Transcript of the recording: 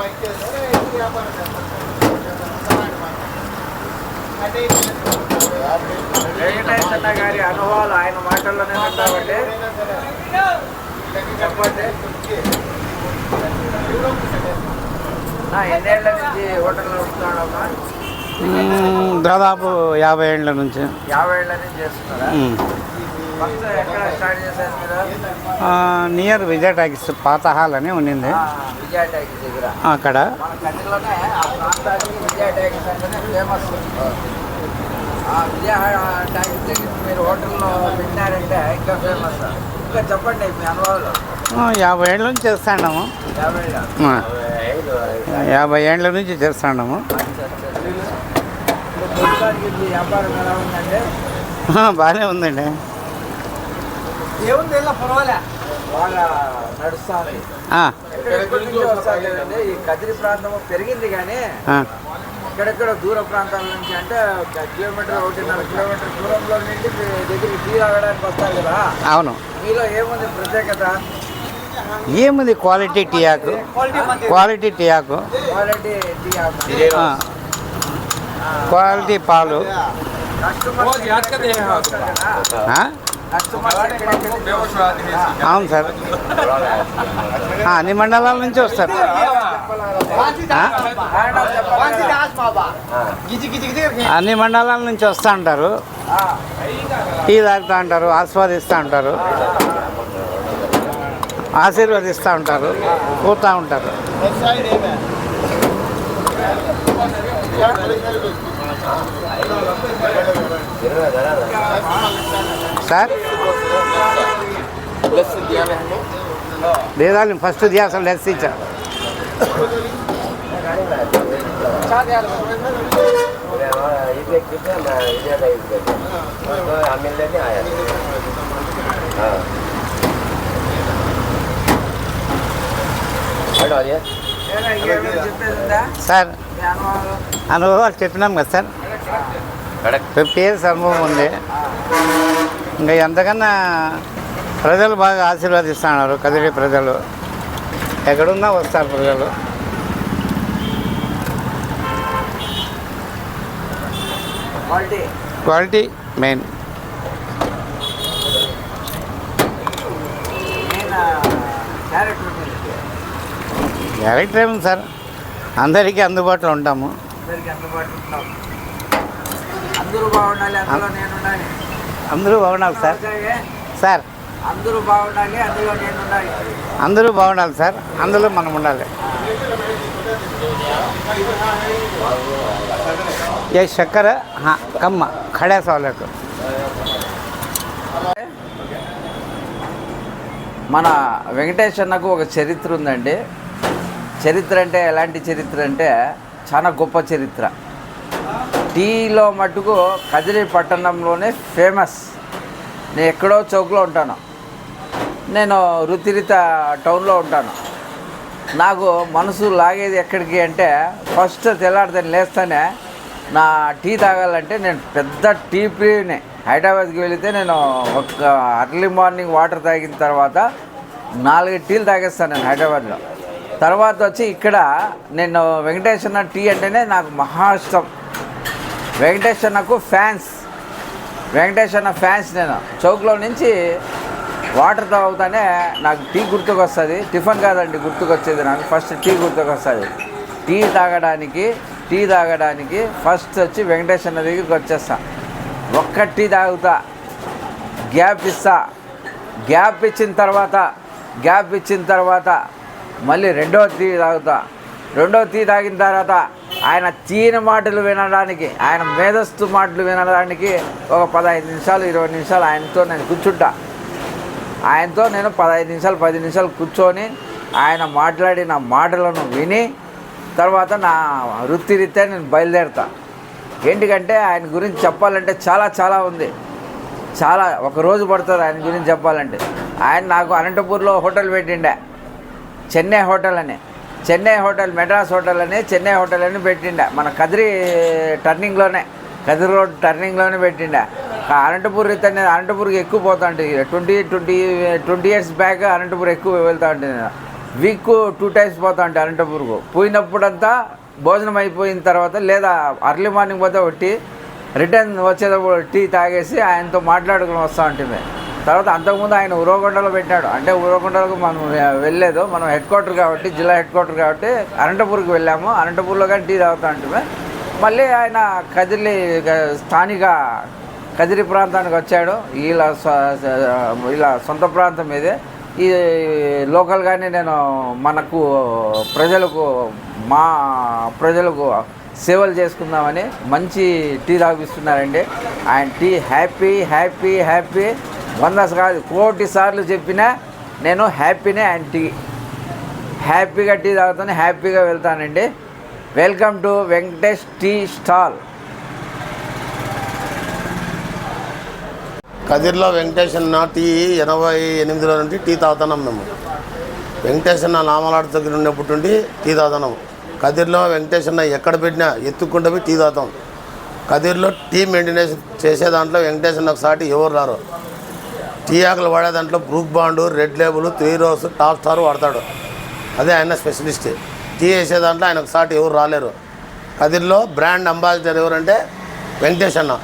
వెంకటేశ్వర గారి అనుభవాలు ఆయన మాటల్లోనే ఉంటామండి చెప్పండి ఎన్నేళ్ళ నుంచి హోటల్ నడుపుతున్నాడమ్మా మ్మ్, దాదాపు యాభై ఏళ్ళ నుంచి. యాభై ఏళ్ళ నుంచి చేస్తున్నారా? నియర్ విజయ టాకీస్ పాత హాల్ అని ఉండింది అక్కడ. యాభై ఏళ్ళ నుంచి చేస్తాము యాభై ఏళ్ళ? నుంచి చేస్తాము బాగానే ఉందండి ఏముంది ఇలా పర్వాలే బాగా నడుస్తుంది ఆ, ఎక్కడెక్కడి నుంచి వస్తారు కదండి ఈ కదిరి ప్రాంతం పెరిగింది కానీ ఎక్కడెక్కడ దూర ప్రాంతాల నుంచి అంటే కిలోమీటర్ ఒకటిన్నర కిలోమీటర్ దూరంలో నుండి దగ్గరికి టీ తాగడానికి వస్తారు కదా. అవును. మీలో ఏముంది ప్రత్యేకత? ఏముంది క్వాలిటీ టీ ఆకు? క్వాలిటీ టీ ఆకు. క్వాలిటీ టీ ఆ, క్వాలిటీ పాలు. అవును సార్. అన్ని మండలాల నుంచి వస్తారు. అన్ని మండలాల నుంచి వస్తూ ఉంటారు టీ తాగుతూ ఉంటారు ఆస్వాదిస్తూ ఉంటారు ఆశీర్వదిస్తూ ఉంటారు పోతూ ఉంటారు. సార్? లేదా ఫస్ట్ దియాసం లెస్ ఇచ్చా సార్ అనుభవాలు అనుభవాలు చెప్పినాం కదా సార్. ఫిఫ్టీ ఇయర్స్ అనుభవం ఉంది. ఇంకా ఎంతకన్నా ప్రజలు బాగా ఆశీర్వదిస్తున్నారు కదిరి ప్రజలు. ఎక్కడున్నా వస్తారు ప్రజలు. క్వాలిటీ. మెయిన్. క్యారెక్టర్ ఏముంది సార్? అందరికీ అందుబాటులో ఉంటాము. అందరూ బాగుండాలి అందులో నేను ఉండాలి అందరూ బాగుండాలి సార్. సార్. అందరూ బాగుండాలి అందులో నేను ఉండాలి అందరూ బాగుండాలి సార్. అందులో మనం ఉండాలి. ఏ చక్కెర? కమ్మ ఖడే సవాలకు మన వెంకటేష్ అన్నకు ఒక చరిత్ర ఉందండి. చరిత్ర అంటే ఎలాంటి చరిత్ర అంటే చాలా గొప్ప చరిత్ర. టీలో మటుకు కదిరి పట్టణంలోనే ఫేమస్. నేను ఎక్కడో చౌక్లో ఉంటాను. నేను రుతిరిత టౌన్లో ఉంటాను. నాకు మనసు లాగేది ఎక్కడికి అంటే ఫస్ట్ తెల్లారితే లేస్తానే నా టీ తాగాలంటే నేను పెద్ద టీ ప్రియుని. హైదరాబాద్కి వెళితే నేను ఒక అర్లీ మార్నింగ్ వాటర్ తాగిన తర్వాత నాలుగు టీలు తాగేస్తాను నేను హైదరాబాద్లో. తర్వాత వచ్చి ఇక్కడ నేను వెంకటేశ్వర టీ అంటేనే నాకు మహా ఇష్టం. వెంకటేశ్వరకు ఫ్యాన్స్. వెంకటేశ్వర ఫ్యాన్స్ నేను. చౌక్లో నుంచి వాటర్ తాగుతానే నాకు టీ గుర్తుకొస్తుంది. టిఫిన్ కాదండి గుర్తుకొచ్చేది నాకు. ఫస్ట్ టీ గుర్తుకొస్తుంది. టీ తాగడానికి టీ తాగడానికి ఫస్ట్ వచ్చి వెంకటేశ్వర దగ్గరికి వచ్చేస్తా. ఒక్క టీ తాగుతా. గ్యాప్ ఇస్తా. గ్యాప్ ఇచ్చిన తర్వాత గ్యాప్ ఇచ్చిన తర్వాత మళ్ళీ రెండో టీ తాగుతా. రెండవ టీ తాగిన తర్వాత ఆయన తీయన మాటలు వినడానికి ఆయన మేధస్తు మాటలు వినడానికి ఒక పదహైదు నిమిషాలు ఇరవై నిమిషాలు ఆయనతో నేను కూర్చుంటా. ఆయనతో నేను పదహైదు నిమిషాలు పది నిమిషాలు కూర్చొని ఆయన మాట్లాడిన మాటలను విని తర్వాత నా వృత్తిరీత్యా నేను బయలుదేరుతా. ఎందుకంటే ఆయన గురించి చెప్పాలంటే చాలా చాలా ఉంది. చాలా ఒక రోజు పడుతుంది ఆయన గురించి చెప్పాలంటే. ఆయన నాకు అనంతపూర్లో హోటల్ పెట్టిండే. చెన్నై హోటల్ అని. చెన్నై హోటల్ మెడ్రాస్ హోటల్ అని చెన్నై హోటల్ అని పెట్టిండే. మన కదిరి టర్నింగ్లోనే కదిరి రోడ్ టర్నింగ్లోనే పెట్టిండే. ఆ అనంతపూర్ అయితే నేను అనంతపూర్కి ఎక్కువ పోతా ఉంటుంది twenty twenty twenty years back Anantapur ఎక్కువ వెళ్తా ఉంటుంది వీక్ టూ టైమ్స్ పోతా ఉంటాయి అనంతపూర్కు. పోయినప్పుడంతా భోజనం అయిపోయిన తర్వాత లేదా అర్లీ మార్నింగ్ పోతే ఒకటి రిటర్న్ వచ్చేటప్పుడు టీ తాగేసి ఆయనతో మాట్లాడుకుని వస్తూ ఉంటుంది తర్వాత అంతకుముందు ఆయన ఉరవకొండలో పెట్టాడు. అంటే ఉరవకొండలకు మనం వెళ్ళలేదు. మనం హెడ్ క్వార్టర్ కాబట్టి జిల్లా హెడ్ క్వార్టర్ కాబట్టి అనంతపూర్కి వెళ్ళాము. అనంతపూర్లో కానీ టీ తాగుతా అంటే మళ్ళీ ఆయన కదిలి స్థానిక కదిరి ప్రాంతానికి వచ్చాడు. ఇలా ఇలా సొంత ప్రాంతం మీదే. ఈ లోకల్గానే నేను మనకు ప్రజలకు మా ప్రజలకు సేవలు చేసుకుందామని మంచి టీ తాగిస్తున్నారండి ఆయన టీ హ్యాపీ హ్యాపీ హ్యాపీ. వంద కాదు కోటి సార్లు చెప్పినా నేను హ్యాపీనే ఆయన టీ హ్యాపీగా టీ తాగుతాను హ్యాపీగా వెళ్తానండి. Welcome to Venkatesh tea stall. కదిర్లో Venkateswara tea ఎనభై ఎనిమిదిలో నుండి టీ తాగుతున్నాం మేము. వెంకటేశ్వర నామలాడ దగ్గర ఉన్నప్పటి నుండి టీ తాగుతున్నాం. కదిర్లో వెంకటేశ్వర ఎక్కడ పెట్టినా ఎత్తుక్కుంటే టీ తాగుతాం. కదిర్లో టీ మెయింటెనెన్స్ చేసే దాంట్లో వెంకటేశ్వరకు సాటి ఎవరు రారు? టీ ఆకులు వాడే దాంట్లో group Bond Red Label Three Roses Top Star వాడతాడు. అదే ఆయన స్పెషలిస్ట్. టీ వేసే దాంట్లో ఆయనకు సాటి ఎవరు రాలేరు. కదిర్లో బ్రాండ్ అంబాసిడర్ ఎవరంటే వెంకటేష్ అన్న.